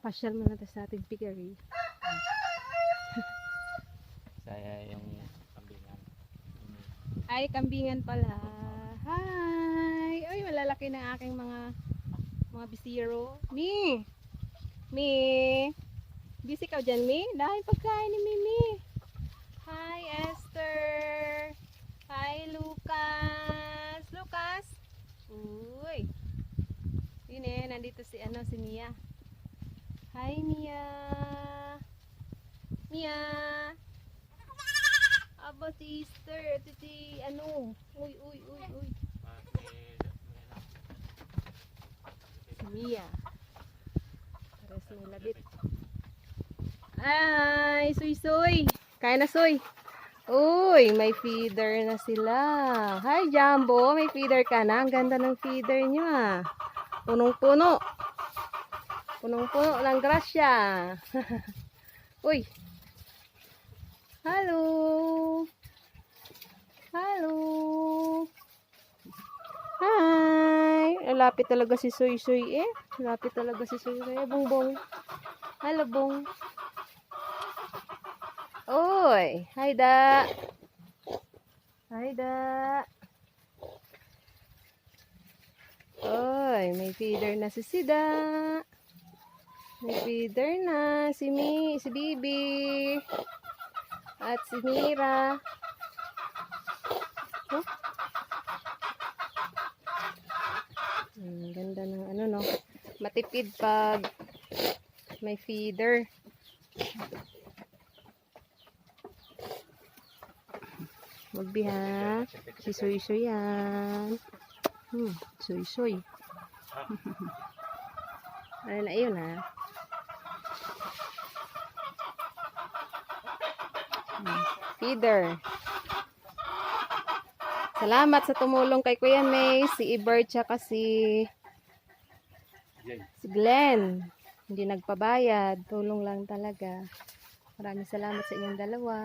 Pasyal mo na tayo sa ating piggery. Saya yung kambingan. Ay, kambingan pala. Hi! Uy, malalaki na aking mga mga bisiro. Mi! Mi! Busy ka dyan, Mi? Dahil pagkain ni Mimi. Hi, Esther! Hi, Lucas! Lucas! Uy! Yun eh, nandito si ano, si Mia. Hi, Mia! Mia! Aba, si Easter. Ito si, ano. Uy, uy, uy, uy. Si Mia. Pares may labit. Ay, suy, suy. Kaya na, suy. Uy, may feeder na sila. Hi, Jumbo. May feeder ka na. Ang ganda ng feeder nyo, ah. Punong-puno. Punong-puno ng grasya. Uy. Hello. Hello. Hi. Ang Lapit talaga si Soy Soy eh. Lapit talaga si Soy Soy. Eh, Bongbong. Hello, Bong. Oy. Hi, da. Hi, da. Oy, may feeder na si Sida. May feeder na si Mi, si Bibi. At si Mira. Oh. Ang ganda ng ano no. Matipid pag may feeder. Magbiha. Si Soy Soy yan. Hmm, Soy Soy. ano na yun ha? Hmm, Feeder. Salamat sa tumulong kay Kuya May, si Iber, tsaka si, si Glenn. Hindi nagpabayad. Tulong lang talaga. Maraming salamat sa inyong dalawa.